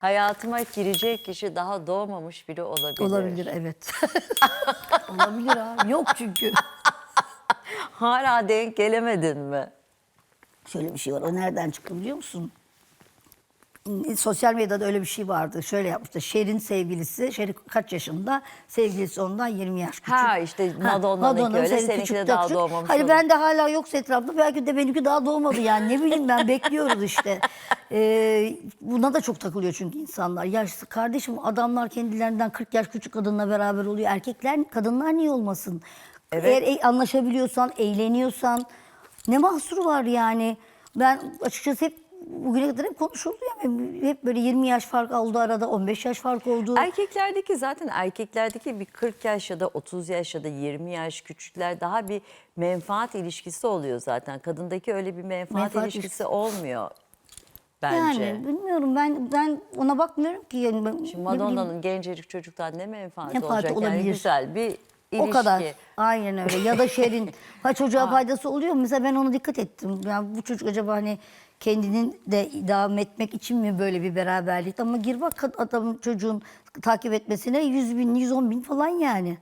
Hayatıma girecek kişi daha doğmamış biri olabilir. Olabilir evet. Olabilir abi. Yok çünkü. Hala denk gelemedin mi? Şöyle bir şey var. O nereden çıktı biliyor musun? Sosyal medyada öyle bir şey vardı. Şöyle yapmıştı. Şer'in sevgilisi, Şer kaç yaşında? Sevgilisi ondan 20 yaş küçük. Ha, işte Madonna'nınki öyle, senin seninki de daha küçük. doğmamış Hani olur. ben de hala yoksa etrafta belki de benimki daha doğmadı yani. Ne bileyim ben bekliyoruz işte. Ee, buna da çok takılıyor çünkü insanlar. Ya kardeşim adamlar kendilerinden 40 yaş küçük kadınla beraber oluyor. Erkekler, kadınlar niye olmasın? Evet. Eğer e- anlaşabiliyorsan, eğleniyorsan ne mahsuru var yani? Ben açıkçası hep bugüne kadar hep konuşuldu ya. Hep böyle 20 yaş fark oldu arada, 15 yaş fark oldu. Erkeklerdeki zaten erkeklerdeki bir 40 yaş ya da 30 yaş ya da 20 yaş küçükler daha bir menfaat ilişkisi oluyor zaten. Kadındaki öyle bir menfaat, Menfaat ilişkisi ilişkisi. olmuyor bence. Yani bilmiyorum ben ben ona bakmıyorum ki. Yani ben, Şimdi ne Madonna'nın gencecik çocuktan ne menfaati Menfaati olacak? Yani olabilir. güzel bir ilişki. O kadar. Aynen öyle. Ya da şerin. ha çocuğa faydası oluyor mu? Mesela ben ona dikkat ettim. Yani bu çocuk acaba hani kendinin de devam etmek için mi böyle bir beraberlik? Ama gir bak adamın çocuğun takip etmesine 100 bin, 110 bin falan yani.